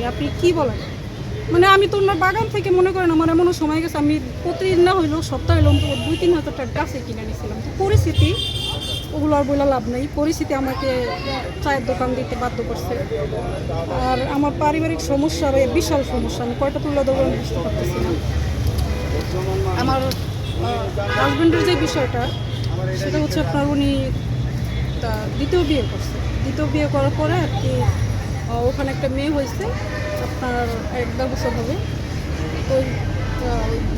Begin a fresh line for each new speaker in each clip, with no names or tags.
আপনি আপনি কি বলেন? মানে আমি তো ওনার বাগান থেকে মনে করেন আমার এমনও সময় গেছে, আমি প্রতিদিন না হইলেও সপ্তাহে অন্তত দুই তিন হাজার টাকা গাছে কিনে নিয়েছিলাম। তো পরিস্থিতি, ওগুলো আর বলে লাভ নেই। পরিস্থিতি আমাকে চায়ের দোকান দিতে বাধ্য করছে। আর আমার পারিবারিক সমস্যা বিশাল সমস্যা, আমি কয়টা তুলে দেবো আমি বুঝতে পারতেছি না। আমার হাজব্যান্ডের যে বিষয়টা, সেটা হচ্ছে আপনার উনি দ্বিতীয় বিয়ে করছে। দ্বিতীয় বিয়ে করার পরে আর কি ওখানে একটা মেয়ে হয়েছে, আপনার এক দেড় বছর হবে। তো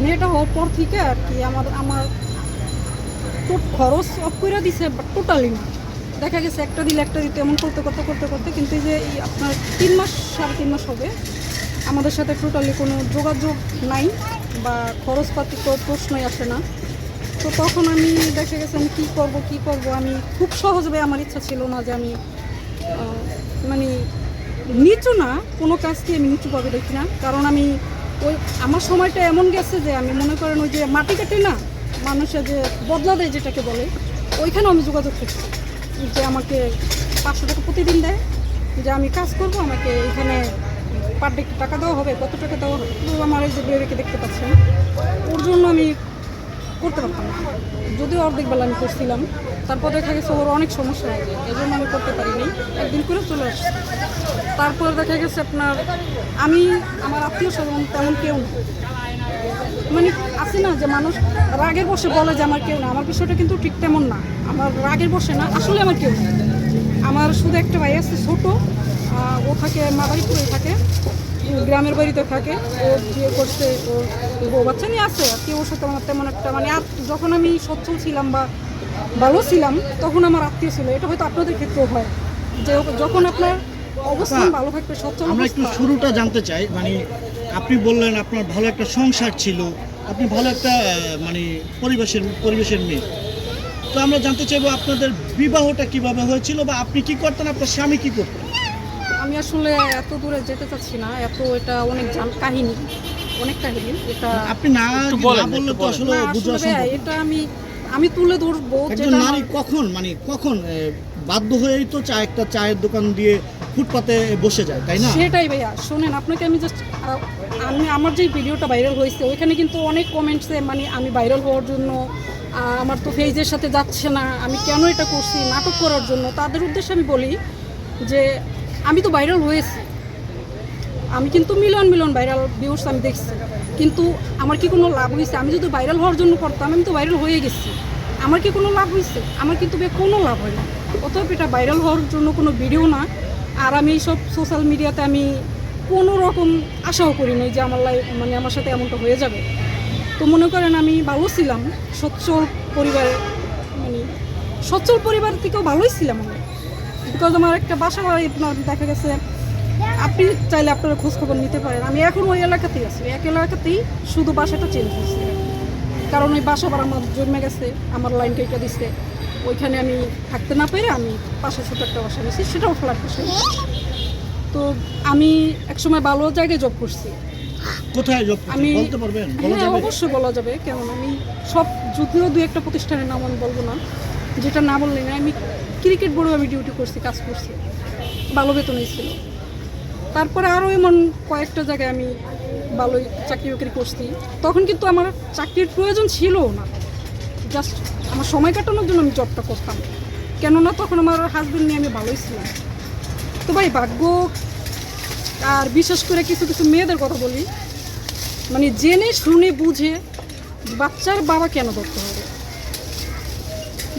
মেয়েটা হওয়ার পর থেকে আর কি আমার আমার তো খরচ অফ করে দিছে বাট টোটালি না। দেখা গেছে একটা দিলে একটা দিতে, এমন করতে করতে করতে করতে, কিন্তু যে আপনার তিন মাস, সাড়ে তিন মাস হবে। আমাদের সাথে টোটালি কোনো যোগাযোগ নাই বা খরচপাতি কোনো প্রশ্নই আসে না। তো তখন আমি দেখা গেছে আমি কী করব কী করব, আমি খুব সহজভাবে আমার ইচ্ছা ছিল না যে আমি নিচু না, কোনো কাজকে আমি নিচুভাবে দেখি না। কারণ আমি ওই, আমার সময়টা এমন গেছে যে আমি মনে করেন ওই যে মাটি কাটে না মানুষের যে বদলা দেয় যেটাকে বলে, ওইখানেও আমি যোগাযোগ করছি যে আমাকে পাঁচশো টাকা প্রতিদিন দেয়, যে আমি কাজ করব, আমাকে এখানে পার ডে টাকা দেওয়া হবে, কত টাকা দেওয়া হবে আমার এই যে বেবিকে দেখতে পাচ্ছেন। ওর জন্য আমি করতে পারতাম না। যদিও অর্ধেক বেলা আমি করছিলাম, তারপর দেখা গেছে ওর অনেক সমস্যা হয়ে যায় এই জন্য আমি করতে পারিনি। একদিন করে চলে আসছি। তারপর দেখা গেছে আপনার, আমি, আমার আত্মীয় স্বজন তেমন কেউ মানে আছে না যে মানুষ রাগের বসে বলে যে আমার কেউ না, আমার বিষয়টা কিন্তু ঠিক তেমন না। আমার রাগের বসে না, আসলে আমার কেউ না। আমার শুধু একটা ভাই আছে, ছোটো ও থাকে মাদারীপুরে থাকে গ্রামের বাড়িতে থাকে ও বিয়ে করছে ও বউ বাচ্চা নিয়ে আছে আর কি ওর সাথে আমার তেমন একটা মানে আর যখন আমি সচ্ছল ছিলাম বা ভালো ছিলাম তখন আমার আত্মীয় ছিল। এটা হয়তো আপনাদের ক্ষেত্রেও হয় যে যখন আপনার অবস্থান ভালো থাকবে সচ্ছল
আমরা একটু শুরুটা জানতে চাই মানে আপনি বললেন আপনার ভালো একটা সংসার ছিল আপনি ভালো একটা মানে পরিবেশের পরিবেশের মেয়ে। তো আমরা জানতে চাইব আপনাদের বিবাহটা কীভাবে হয়েছিল বা আপনি কি করতেন আপনার স্বামী কি করতেন?
আমি আসলে এত দূরে যেতে চাচ্ছি না এত এটা অনেক জান কাহিনী অনেক কাহিনী এটা
আপনি না বললে তো। আসলে
না, আসলে
সম্ভব
এটা আমি আমি তুলে ধরবো
একজন
যেটা
নারী কখন মানে কখন বাধ্য হয়েই তো চা একটা চায়ের দোকান দিয়ে ফুটপাতে বসে যায় তাই না
সেটাই ভাইয়া শোনেন আপনাকে আমি জাস্ট আমি আমার যে ভিডিওটা ভাইরাল হয়েছে ওইখানে কিন্তু অনেক কমেন্টসে মানে আমি ভাইরাল হওয়ার জন্য আমার তো ফেজের সাথে যাচ্ছে না আমি কেন এটা করছি নাটক করার জন্য তাদের উদ্দেশ্যে আমি বলি যে আমি তো ভাইরাল হয়েছি। আমি কিন্তু মিলন মিলন ভাইরাল ভিউস আমি দেখছি। কিন্তু আমার কি কোনো লাভ হয়েছে আমি যদি ভাইরাল হওয়ার জন্য করতাম আমি তো ভাইরাল হয়ে গেছি। আমার কি কোনো লাভ হয়েছে আমার কিন্তু কোনো লাভ হয় না অতএব এটা ভাইরাল হওয়ার জন্য কোনো ভিডিও না। আর আমি এইসব সোশ্যাল মিডিয়াতে আমি কোনো রকম আশাও করি নাই যে আমার লাইফ মানে আমার সাথে এমনটা হয়ে যাবে। তো মনে করেন আমি ভালো ছিলাম। সচ্ছল পরিবারে মানে সচ্ছল পরিবার থেকেও ভালোই ছিলাম আমি। বিকজ আমার একটা বাসা বাড়ি আপনার দেখা গেছে আপনি চাইলে আপনারা খোঁজখবর নিতে পারেন। আমি এখন ওই এলাকাতেই আছি। এক এলাকাতেই শুধু বাসাটা চেঞ্জ হয়েছে। কারণ ওই বাসা ভাড়া আমার জন্মে গেছে আমার লাইন কেটে দিচ্ছে ওইখানে আমি থাকতে না পেরে আমি পাশে ছোট একটা বাসা নিয়েছি সেটাও ফ্ল্যাট বাসা তো আমি একসময় ভালো জায়গায় জব করছি।
কোথায় জব
আমি
বলতে পারবেন? বলা
হ্যাঁ অবশ্যই বলা যাবে। আমি সব যদিও দু একটা প্রতিষ্ঠানের নাম আমি বলব না যেটা না বললে না আমি ক্রিকেট বোর্ডেও আমি ডিউটি করছি, কাজ করছি। ভালো বেতনই ছিল তারপরে আরও এমন কয়েকটা জায়গায় আমি ভালোই চাকরি বাকরি করছি। তখন কিন্তু আমার চাকরির প্রয়োজন ছিল না। জাস্ট আমার সময় কাটানোর জন্য আমি জবটা করতাম। কেননা তখন আমার হাজব্যান্ড নিয়ে আমি ভালোই ছিলাম। তো ভাই, ভাগ্য আর বিশেষ করে কিছু কিছু মেয়েদের কথা বলি। মানে জেনে, শুনে, বুঝে বাচ্চার বাবা কেন ধরতে হবে?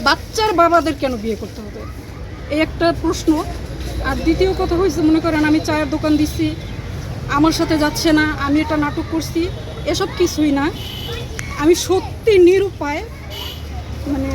বাচ্চার বাবাদের কেন বিয়ে করতে হবে? এই একটা প্রশ্ন। আর দ্বিতীয় কথা হয়েছে মনে করেন আমি চায়ের দোকান দিচ্ছি আমার সাথে যাচ্ছে না, আমি এটা নাটক করছি, এসব কিছুই না। আমি সত্যি নিরুপায় মানে